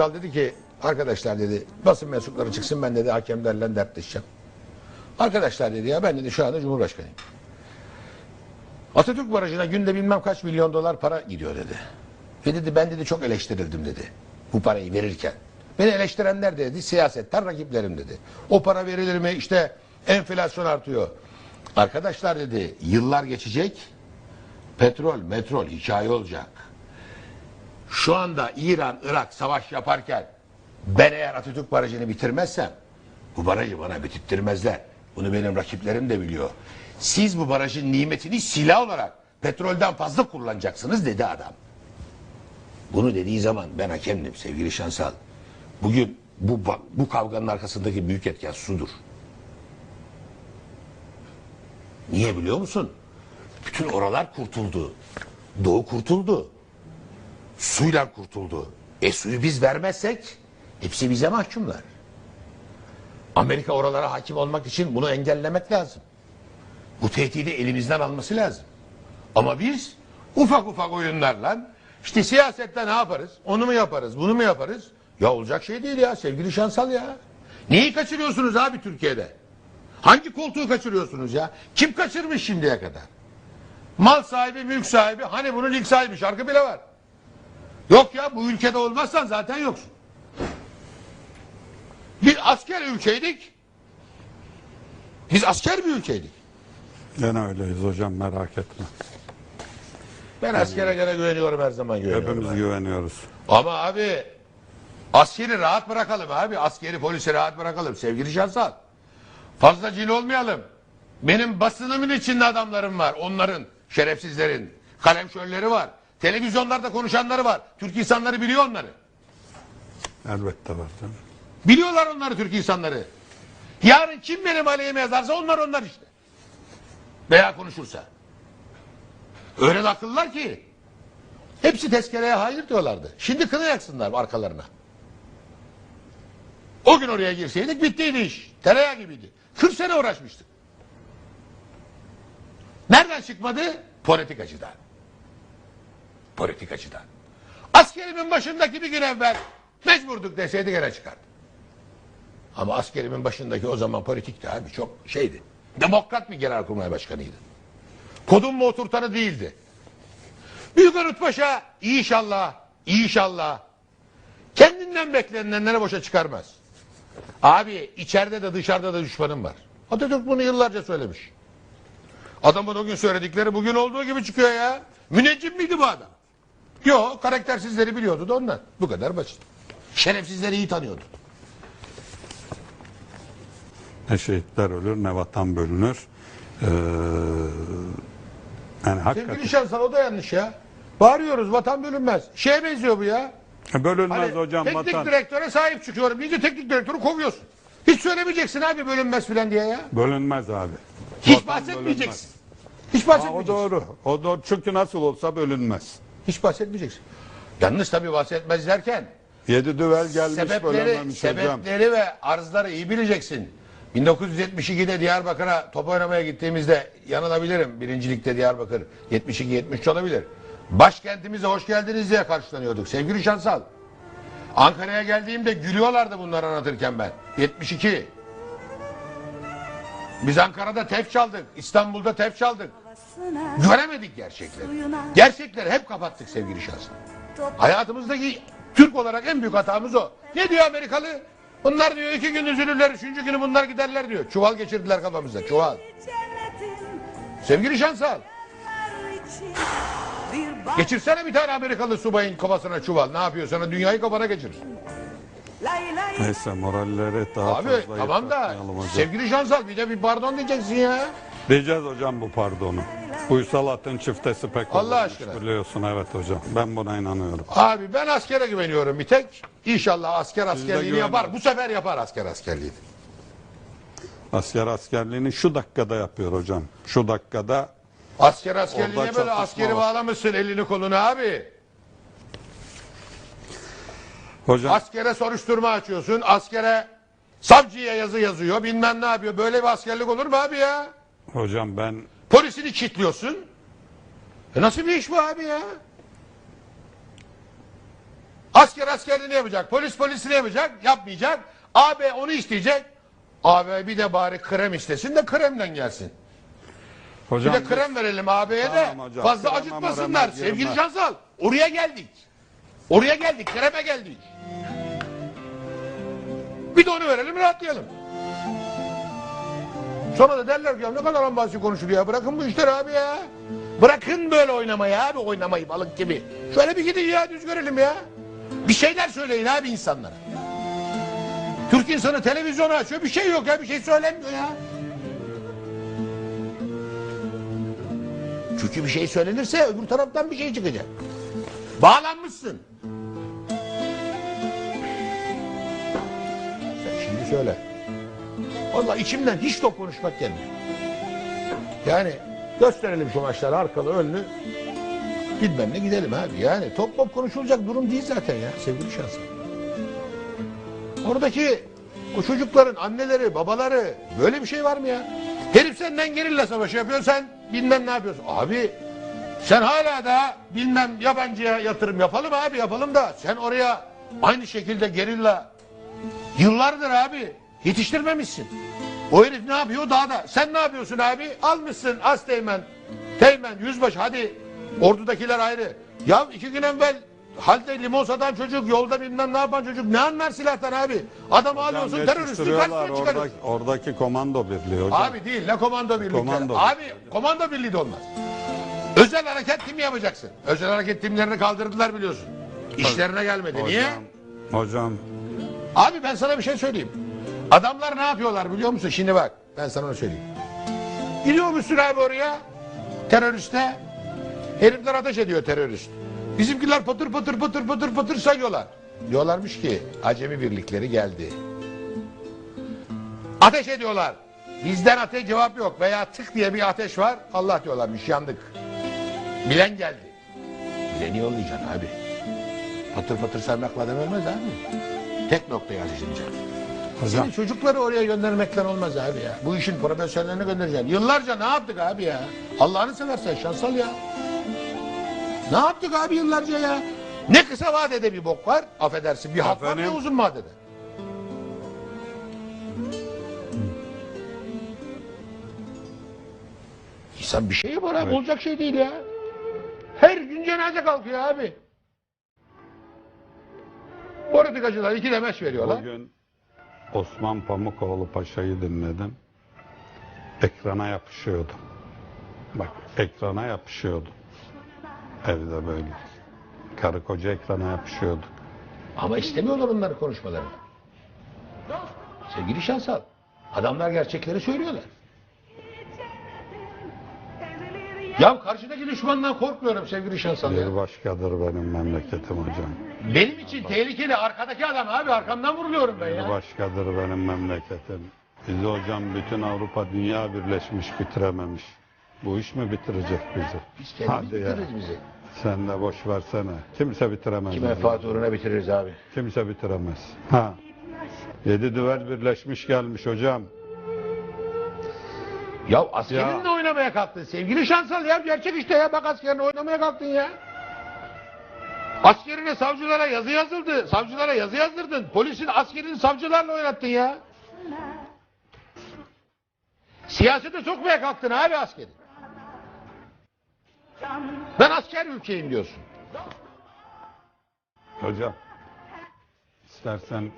Dal dedi ki arkadaşlar dedi basın mensupları çıksın ben dedi hakemlerle dertleşeceğim. Arkadaşlar dedi ya ben dedi şu anda Cumhurbaşkanıyım. Atatürk Barajı'na günde bilmem kaç milyon dolar para gidiyor dedi. Ve dedi ben dedi çok eleştirildim dedi. Bu parayı verirken. Beni eleştirenler de dedi siyasetten rakiplerim dedi. O para verilir mi işte enflasyon artıyor. Arkadaşlar dedi yıllar geçecek. Petrol, metrol hikaye olacak. Şu anda İran, Irak savaş yaparken ben eğer Atatürk Barajı'nı bitirmezsem bu barajı bana bitirttirmezler. Bunu benim rakiplerim de biliyor. Siz bu barajın nimetini silah olarak petrolden fazla kullanacaksınız dedi adam. Bunu dediği zaman ben hakemdim sevgili Şansal. Bugün bu, bu kavganın arkasındaki büyük etken sudur. Niye biliyor musun? Bütün oralar kurtuldu. Doğu kurtuldu. Suyla kurtuldu. E suyu biz vermezsek hepsi bize mahkumlar. Amerika oralara hakim olmak için bunu engellemek lazım. Bu tehdidi elimizden alması lazım. Ama biz ufak ufak oyunlarla işte siyasette ne yaparız? Onu mu yaparız? Bunu mu yaparız? Ya olacak şey değil ya sevgili Şansal ya. Neyi kaçırıyorsunuz abi Türkiye'de? Hangi koltuğu kaçırıyorsunuz ya? Kim kaçırmış şimdiye kadar? Mal sahibi, mülk sahibi. Hani bunun ilk sahibi şarkı bile var. Yok ya bu ülkede olmazsan zaten yoksun. Biz asker ülkeydik. Biz asker bir ülkeydik. Gene öyleyiz hocam merak etme. Ben askere gene güveniyorum her zaman güveniyorum. Hepimiz güveniyoruz. Ama abi askeri rahat bırakalım abi. Askeri polisi rahat bırakalım sevgili Şansal. Fazla cin olmayalım. Benim basınımın içinde adamlarım var. Onların, şerefsizlerin, kalemşörleri var. Televizyonlarda konuşanları var. Türk insanları biliyor onları. Elbette var canım. Biliyorlar onları Türk insanları. Yarın kim benim aleyhime yazarsa onlar onlar işte. Veya konuşursa. Öyle akıllılar ki. Hepsi tezkereye hayır diyorlardı. Şimdi kına yaksınlar arkalarına. O gün oraya girseydik bittiydi iş. Tereyağı gibiydi. 40 sene uğraşmıştık. Nereden çıkmadı? Politikacıdan. Politikacıdan. Askerimin başındaki bir gün evvel mecburduk deseydi gene çıkardı. Ama askerimin başındaki o zaman politikti abi çok şeydi. Demokrat bir genelkurmay başkanıydı. Kodun mu oturtanı değildi. Büyük Anıt Paşa inşallah, inşallah kendinden beklenenleri boşa çıkarmaz. Abi içeride de dışarıda da düşmanım var. Atatürk bunu yıllarca söylemiş. Adamın o gün söyledikleri bugün olduğu gibi çıkıyor ya. Müneccim miydi bu adam? Yok karaktersizleri biliyordu da ondan. Bu kadar basit. Şerefsizleri iyi tanıyordu. Ne şehitler ölür ne vatan bölünür. Ee, yani hakikaten Sevgili Şansal o da yanlış ya. Bağırıyoruz vatan bölünmez. Şeye benziyor bu ya. bölünmez Hani hocam teknik vatan. direktöre sahip çıkıyorum. De teknik direktörü kovuyorsun. Hiç söylemeyeceksin abi bölünmez filan diye ya. Bölünmez abi. Hiç Vatan bahsetmeyeceksin. Hiç Aa, o bahsetmeyeceksin. doğru. O doğru. Çünkü nasıl olsa bölünmez. Hiç bahsetmeyeceksin. Yalnız tabii bahsetmez derken Yedi düvel gelmiş sebepleri, hocam. sebepleri ve arzları iyi bileceksin. 1972'de Diyarbakır'a top oynamaya gittiğimizde yanılabilirim. Birincilikte Diyarbakır 72-73 olabilir. Başkentimize hoş geldiniz diye karşılanıyorduk. Sevgili Şansal. Ankara'ya geldiğimde gülüyorlardı bunları anlatırken ben. 72. Biz Ankara'da tef çaldık. İstanbul'da tef çaldık. Göremedik gerçekleri. Gerçekleri hep kapattık sevgili Şansal. Hayatımızdaki Türk olarak en büyük hatamız o. Ne diyor Amerikalı? Bunlar diyor iki gün üzülürler, üçüncü günü bunlar giderler diyor. Çuval geçirdiler kafamıza, çuval. Sevgili Şansal, geçirsene bir tane Amerikalı subayın kafasına çuval. Ne yapıyor sana? Dünyayı kafana geçirir. Neyse moralleri daha Abi fazla tamam da hocam. sevgili Şansal bir de bir pardon diyeceksin ya. Diyeceğiz hocam bu pardonu. Uysal atın çiftesi pek Allah olurmuş aşkına. biliyorsun evet hocam. Ben buna inanıyorum. Abi ben askere güveniyorum bir tek. İnşallah asker askerliğini güvenin. yapar. Bu sefer yapar asker askerliğini. Asker askerliğini şu dakikada yapıyor hocam. Şu dakikada Asker askerliğine Orada böyle çatışma askeri var. bağlamışsın elini kolunu abi. hocam Askere soruşturma açıyorsun. Askere savcıya yazı yazıyor. Bilmem ne yapıyor. Böyle bir askerlik olur mu abi ya? Hocam ben Polisini kilitliyorsun. E nasıl bir iş bu abi ya? Asker askerliğini yapacak. Polis polisini yapacak. Yapmayacak. AB onu isteyecek. AB bir de bari krem istesin de kremden gelsin. Bir Hocam de krem verelim AB'ye de Tamam hocam, fazla acıtmasınlar. Sevgili. Şansal oraya geldik. Oraya geldik. Kreme geldik. Bir de onu verelim rahatlayalım. Sonra da derler ki ya ne kadar ambasyon konuşuluyor ya. Bırakın bu işleri abi ya. Bırakın böyle oynamayı abi oynamayı balık gibi. Şöyle bir gidin ya düz görelim ya. Bir şeyler söyleyin abi insanlara. Türk insanı televizyonu açıyor bir şey yok ya bir şey söylemiyor ya. Çünkü bir şey söylenirse öbür taraftan bir şey çıkacak. Bağlanmışsın. Sen şimdi söyle. Vallahi içimden hiç top konuşmak gelmiyor. Yani gösterelim şu maçları arkalı önlü. Bilmem ne gidelim abi. Yani top top konuşulacak durum değil zaten ya sevgili şansım. Oradaki o çocukların anneleri, babaları böyle bir şey var mı ya? Herif senden gerilla savaşı yapıyor sen bilmem ne yapıyorsun. Abi sen hala da bilmem yabancıya yatırım yapalım abi yapalım da sen oraya aynı şekilde gerilla yıllardır abi yetiştirmemişsin. O herif ne yapıyor dağda? Sen ne yapıyorsun abi? Almışsın Asteğmen, Teğmen, Yüzbaşı hadi ordudakiler ayrı. Ya iki gün evvel halde limon satan çocuk yolda bilmem ne yapan çocuk ne anlar silahtan abi? Adamı alıyorsun teröristi karşısına çıkarıyorsun. oradaki, oradaki komando birliği hocam. Abi değil ne komando birlikleri. Komando. Abi komando birliği de olmaz. Özel hareket timi yapacaksın. Özel hareket timlerini kaldırdılar biliyorsun. İşlerine gelmedi. Niye? hocam, hocam Abi ben sana bir şey söyleyeyim. Adamlar ne yapıyorlar biliyor musun? Şimdi bak ben sana onu söyleyeyim. Gidiyor musun abi oraya? Teröriste. Herifler ateş ediyor terörist. Bizimkiler patır patır patır patır patır sayıyorlar. Diyorlarmış ki acemi birlikleri geldi. Ateş ediyorlar. Bizden ateş cevap yok veya tık diye bir ateş var. Allah diyorlarmış yandık. Bilen geldi. Bileni yollayacaksın abi. Patır patır saymakla adam ölmez abi. Tek noktaya ateş edeceksin. Hocam Senin çocukları oraya göndermekten olmaz abi ya. Bu işin profesyonellerini göndereceksin. Yıllarca ne yaptık abi ya? Allah'ını seversen şansal ya. Ne yaptık abi yıllarca ya? Ne kısa vadede bir bok var, affedersin bir hak var ne Efendim? uzun vadede. İnsan bir şey yapar abi, Evet. olacak şey değil ya. Her gün cenaze kalkıyor abi. Politikacılar iki demeç veriyorlar. bugün Osman Pamukoğlu Paşa'yı dinledim. Ekrana yapışıyordu. Bak ekrana yapışıyordu. Evde böyle. Karı koca ekrana yapışıyordu. Ama istemiyorlar onların konuşmalarını. Sevgili Şansal, adamlar gerçekleri söylüyorlar. Ya karşıdaki düşmandan korkmuyorum sevgili Şansal ya. Bir başkadır benim memleketim hocam. Benim için tehlikeli arkadaki adam abi arkamdan vuruluyorum ben Bir ya. başkadır benim memleketim. Bizi hocam bütün Avrupa dünya birleşmiş bitirememiş. Bu iş mi bitirecek bizi? Biz kendimiz Hadi ya. bitiririz bizi. Sen de boş versene. Kimse bitiremez. Kim bizi. menfaat uğruna bitiririz abi. Kimse bitiremez. Ha. Yedi düvel birleşmiş gelmiş hocam. Ya askerinle oynamaya kalktın sevgili Şansal ya gerçek işte ya bak askerine oynamaya kalktın ya. Askerine savcılara yazı yazıldı. Savcılara yazı yazdırdın. Polisin askerini savcılarla oynattın ya. Siyasete sokmaya kalktın abi askeri. Ben asker ülkeyim diyorsun. Hocam. istersen